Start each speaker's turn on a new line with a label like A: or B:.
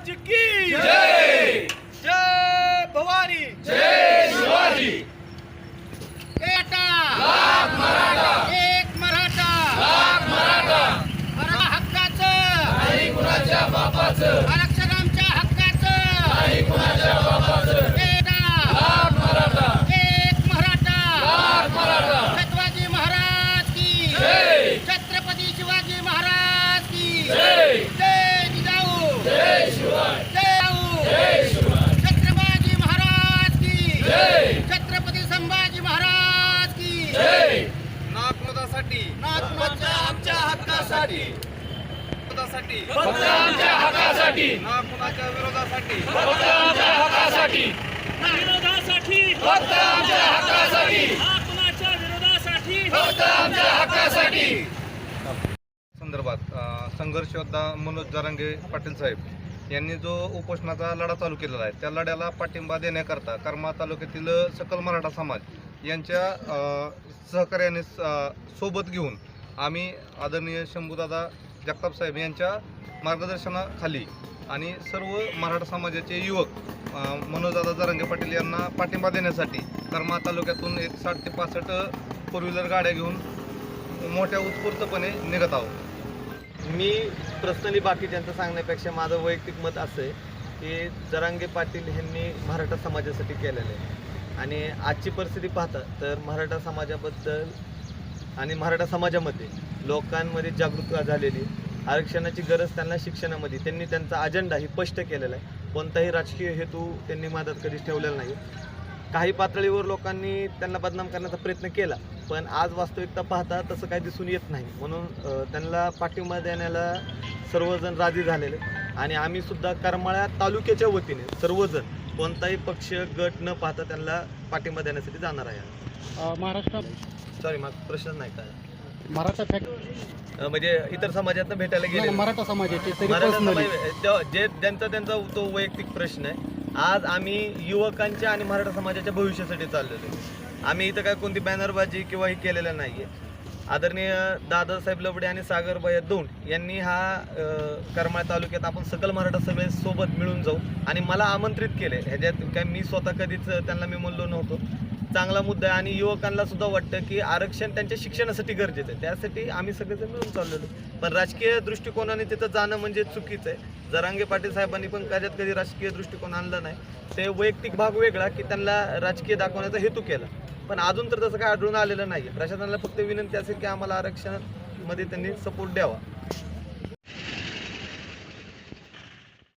A: महाराज की जय। जय भवानी। जय शिवाजी
B: बेटा एक मराठा मराठा हक्काचं आरक्षण आमच्या हक्काचं बेटा एक मराठा छत्रपती महाराज की छत्रपती शिवाजी महाराज की जय जिजाऊ जय जिजाऊ छत्रपती महाराज की छत्रपती संभाजी महाराज की
A: आमच्या हक्कासाठी. फक्त आमच्या हक्कासाठी.
C: नागमताच्या विरोधासाठी?
A: फक्त आमच्या हक्कासाठी.
D: विरोधासाठी.
A: फक्त आमच्या हक्कासाठी.
D: कुणाच्या विरोधासाठी?
A: फक्त आमच्या हक्कासाठी.
C: संदर्भात संघर्ष योद्धा मनोज जरांगे पाटील साहेब यांनी जो उपोषणाचा लढा चालू केलेला आहे त्या लढ्याला पाठिंबा देण्याकरता करमाळ तालुक्यातील सकल मराठा समाज यांच्या सहकार्याने सोबत घेऊन आम्ही आदरणीय शंभूदादा जगताप साहेब यांच्या मार्गदर्शनाखाली आणि सर्व मराठा समाजाचे युवक मनोजदादा जरांगे पाटील यांना पाठिंबा देण्यासाठी करमाळ तालुक्यातून एक साठ ते पासष्ट फोर व्हीलर गाड्या घेऊन मोठ्या उत्स्फूर्तपणे निघत आहोत.
E: मी पर्सनली बाकीच्यांचं सांगण्यापेक्षा माझं वैयक्तिक मत असं आहे की जरांगे पाटील यांनी मराठा समाजासाठी केलेलं आहे. आणि आजची परिस्थिती पाहता तर मराठा समाजाबद्दल आणि मराठा समाजामध्ये लोकांमध्ये जागृतता झालेली आरक्षणाची गरज त्यांना शिक्षणामध्ये त्यांनी त्यांचा अजेंडा ही स्पष्ट केलेला आहे. कोणताही राजकीय हेतू त्यांनी मदत कधीच ठेवलेला नाही. काही पातळीवर लोकांनी त्यांना बदनाम करण्याचा प्रयत्न केला पण आज वास्तविकता पाहता तसं काही दिसून येत नाही. म्हणून त्यांना पाठिंबा देण्याला सर्वजण राजी झालेले आणि आम्हीसुद्धा करमाळ्या तालुक्याच्या वतीने सर्वजण कोणताही पक्ष गट न पाहता त्यांना पाठिंबा देण्यासाठी जाणार आहे.
F: महाराष्ट्रात
E: सॉरी प्रश्न नाही काय?
F: मराठा फॅक्ट
E: म्हणजे इतर समाजातनं भेटायला गेले
F: मराठा समाजाचे तरी
E: मराठा
F: पर्सनली
E: समाज जो- जे त्यांचा त्यांचा तो वैयक्तिक प्रश्न आहे. आज आम्ही युवकांच्या आणि मराठा समाजाच्या भविष्यासाठी चाललेलो आहे. आम्ही इथं काय कोणती बॅनरबाजी किंवा हे केलेलं नाही आहे आदरणीय दादासाहेब लबडे आणि सागरबाई दौंड यांनी हा करमाळ तालुक्यात आपण सकल मराठा सगळे सोबत मिळून जाऊ. आणि मला आमंत्रित केले. ह्याच्यात काय मी स्वतः कधीच त्यांना मी म्हणलो नव्हतो. चांगला मुद्दा आहे आणि युवकांना सुद्धा वाटतं की आरक्षण त्यांच्या शिक्षणासाठी गरजेचं आहे. त्यासाठी आम्ही सगळेजण मिळून चाललेलो. पण राजकीय दृष्टिकोनाने तिथं जाणं म्हणजे चुकीचं आहे. जरांगे पाटील साहेबांनी पण त्याच्यात कधी राजकीय दृष्टिकोन आणला नाही. ते वैयक्तिक भाग वेगळा की त्यांना राजकीय दाखवण्याचा हेतू केला. पण अजून तर तसं काय आढळून आलेलं नाही प्रशासनाला फक्त विनंती असेल की आम्हाला आरक्षणामध्ये त्यांनी सपोर्ट द्यावा.